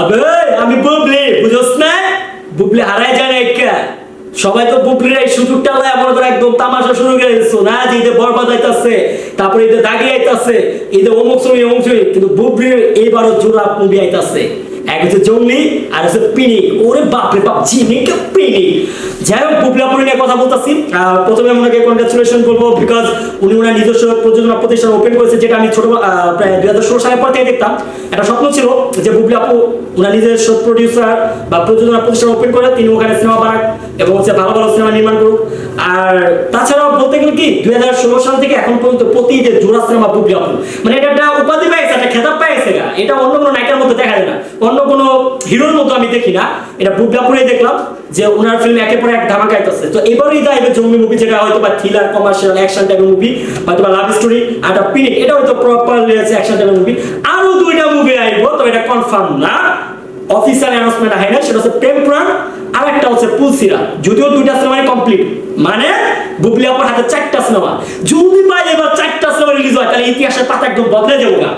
আবে, আমি বুবলি, বুঝোস না? বুবলি হারাই যায় না একা। সবাই তো বুবলির এই সুযোগটা লয় মনে করে একদম তামাশা শুরু করে দিচ্ছ না, যে ঈদে বরবাদ আইতাছে, তারপরে ঈদে দাগি আইতাছে, ঈদে অমুক ছবি অমুক ছবি, কিন্তু বুবলির এইবারও জোড়া মুভি আইতাছে। এক হচ্ছে জঙ্গলি, আর হচ্ছে পিনিক ওরে বাপরে বাপ জিনিক পিনিক যাই হোক বুবলাপুরি নিয়ে কথা বলতেছি। প্রথমে ওনাকে কনগ্রাচুলেশন করব বিকজ উনি ওনার নিজস্ব প্রযোজনা প্রতিষ্ঠান ওপেন করেছে, যেটা আমি ছোট প্রায় দুই হাজার ষোলো সালের পর থেকে দেখতাম। একটা স্বপ্ন ছিল যে বুবলি আপু ওনার নিজস্ব প্রডিউসার বা প্রযোজনা প্রতিষ্ঠান ওপেন করে, তিনি ওখানে সিনেমা বানাক। এবং হচ্ছে ভালো ভালো সিনেমা নির্মাণ করুক। আর তাছাড়াও বলতে গেলে কি, দুই হাজার ষোলো সাল থেকে এখন পর্যন্ত প্রতি যে জোড়া সিনেমা বুবলি আপু মানে এটা একটা উপাধি পাইছে একটা খেতাব পাইছে গা। এটা অন্য কোনো নায়িকার মধ্যে দেখা যায় না। অন্য কোনো হিরোর মতো আমি দেখি না। এটা বুবলাপুরে দেখলাম যে ওনার ফিল্ম একের পর এক ধামাকা আইতেছে। তো এবারই দা এবার জঙ্গলি মুভি যেটা হয়তো বা থ্রিলার কমার্শিয়াল অ্যাকশন টাইপের মুভি হয়তো বা লাভ স্টোরি আর একটা পিনিক এটা হয়তো প্রপারলি আছে অ্যাকশন টাইপের মুভি আরও দুইটা মুভি আইবো তো এটা কনফার্ম না। অফিসিয়াল অ্যানাউন্সমেন্ট হয় না সেটা হচ্ছে প্রেমপ্রাণ আর একটা হচ্ছে পুলসিরা যদিও দুইটা সিনেমাই কমপ্লিট মানে বুবলি আপুর হাতে চারটা সিনেমা। যদি পাই এবার চারটা সিনেমা রিলিজ হয়, তাহলে ইতিহাসের পাতা একদম বদলে যাব গা।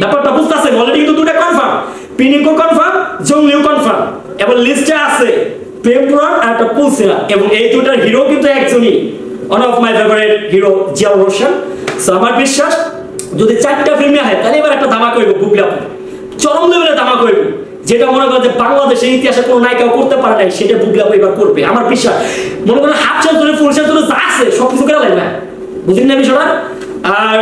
ব্যাপারটা বুঝতেছেন? অলরেডি কিন্তু দুটো কনফার্ম পিনিকো কনফার্ম জঙ্গলিও কনফার্ম এবং লিস্টে আছে প্রেমপুরাণ আর একটা পুলসিরা এবং এই দুটার হিরো কিন্তু একজনই। One of my favourite hero Ziaur Roshan so আমার বিশ্বাস, যদি চারটা ফিল্মে হয়, তাহলে এবার একটা ধামা করব বুবলি চরম লেভেলে ধামা করব যেটা মনে করেন যে বাংলাদেশের ইতিহাসে কোনো নায়িকাও করতে পারে নাই, সেটা আপু এবার করবে। আমার বিশ্বাস, মনে করেন হাফ চাল ধরে ফুল চাল ধরে যা আছে সব কিছু করে লাগবে বুঝলেন না বিষয়টা? আর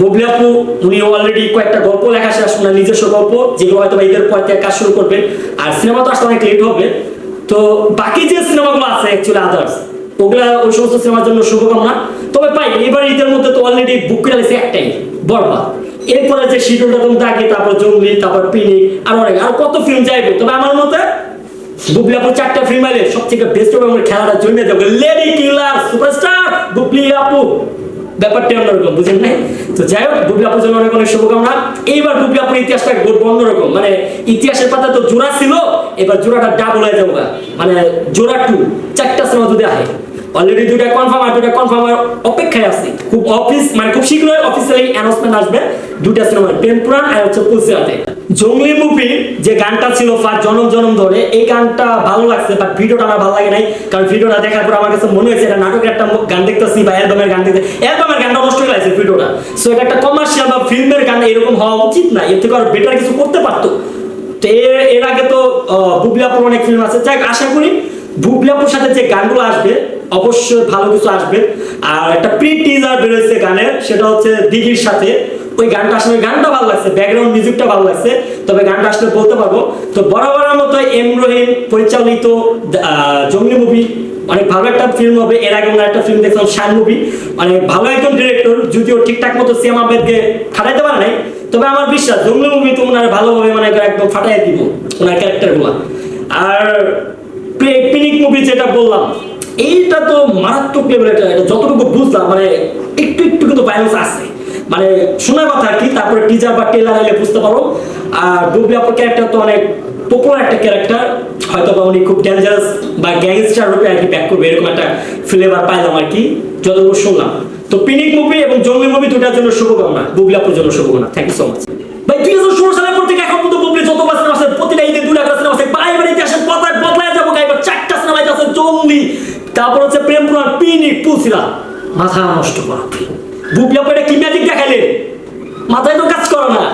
ববলি আপু উনি অলরেডি কয়েকটা গল্প লেখা শেষ, ওনার নিজস্ব গল্প, যেগুলো হয়তো ঈদের পর থেকে কাজ শুরু করবে, আর সিনেমা তো আসতে অনেক লেট হবে। তো বাকি যে সিনেমাগুলো আছে অ্যাকচুয়ালি আদার্স ওগুলা ওই সমস্ত সিনেমার জন্য শুভকামনা। তবে পাই এবার ঈদের মধ্যে তো অলরেডি বুক করে একটাই, বরবাদ। এরপরে যে শিডিউলটা তুমি থাকে তারপর জঙ্গলি, তারপর পিনি, আর অনেক। আর কত ফিল্ম যাইবে? তবে আমার মতে, বুবলি আপু চারটা ফিল্ম আইলে সব থেকে বেস্ট হবে আমার খেলাটা লেডি কিলার সুপারস্টার বুবলি আপু। ব্যাপারটা অন্যরকম বুঝেন নাই? তো যাই হোক, বুবলি আপুর জন্য অনেক অনেক শুভকামনা। এইবার বুবলি আপুর ইতিহাসটা গড়বো অন্যরকম। মানে ইতিহাসের পাতা তো জোড়া ছিল, এবার জোড়াটা ডাবল হয়ে যাব মানে জোড়া টু চারটা সিনেমা যদি আহে অলরেডি দুটা কনফার্ম আর দুটা কনফার্ম অপেক্ষায় আছি। খুব অফিস মানে খুব শীঘ্রই অফিসিয়ালি অ্যানাউন্সমেন্ট আসবে দুটা সিনেমা প্রেম পুরাণ আর হচ্ছে পুলসিরাতে। জঙ্গলি মুভি যে গানটা ছিল ফার্স্ট জনম জনম ধরে এই গানটা ভালো লাগছে বাট ভিডিওটা আমার ভালো লাগে নাই কারণ ভিডিওটা দেখার পর আমার কাছে মনে হয়েছে এটা নাটকের একটা গান দেখতেছি বা অ্যালবামের গান দেখতে অ্যালবামের গানটা নষ্ট হয়ে গেছে ভিডিওটা। সো এটা একটা কমার্শিয়াল বা ফিল্মের গান এরকম হওয়া উচিত না। এর থেকে আর বেটার কিছু করতে পারতো। তো এর আগে তো আহ, বুবলি অনেক ফিল্ম আছে। যাক আশা করি বুবলি আপুর সাথে যে গানগুলো আসবে অবশ্যই ভালো কিছু আসবে। আর একটা প্রি টিজার বেরোচ্ছে গানের সেটা হচ্ছে দিঘির সাথে। ওই গানটা আসলে গানটা ভালো লাগছে ব্যাকগ্রাউন্ড মিউজিকটা ভালো লাগছে, তবে গানটা আসলে বলতে পারব। তো বরাবরের মতো এম রহিম পরিচালিত জঙ্গলি মুভি অনেক ভালো একটা ফিল্ম হবে। এর আগে ওনার একটা ফিল্ম দেখলাম শান মুভি মানে ভালো একজন ডিরেক্টর যদিও ঠিকঠাক মতো সিএম আহমেদকে খাটাইতে পারে নাই। তবে আমার বিশ্বাস, জঙ্গলি মুভি তো ওনার ভালোভাবে মানে একদম ফাটাই দিব, ওনার ক্যারেক্টারগুলো আর পিনিক মুভি যেটা বললাম এইটা তো মারাত্মক লেভেলের এটা যতটুকু বুঝলাম মানে একটু একটু কিন্তু ভাইলেন্স আছে। মানে শোনা কথা কি, তারপরে টিজার বা টেলার এলে বুঝতে পারো। আর ডুবলি আপুর ক্যারেক্টার তো অনেক পপুলার একটা ক্যারেক্টার হয়তো বা উনি খুব ডেঞ্জারাস বা গ্যাংস্টার রূপে আর কি ব্যাক করবে, এরকম একটা ফ্লেভার পাইলাম আর কি, যতটুকু শুনলাম। তো পিনিক মুভি এবং জঙ্গলি মুভি দুটার জন্য শুভকামনা বুবলি আপুর জন্য শুভকামনা। থ্যাংক ইউ সো মাচ ভাই, দুই তারপর হচ্ছে প্রেম পুরাণ পিনিক পুলসিরা মাথা নষ্ট করা বুবলি পড়ে কি ম্যাজিক দেখালে মাথায় তো কাজ করো না।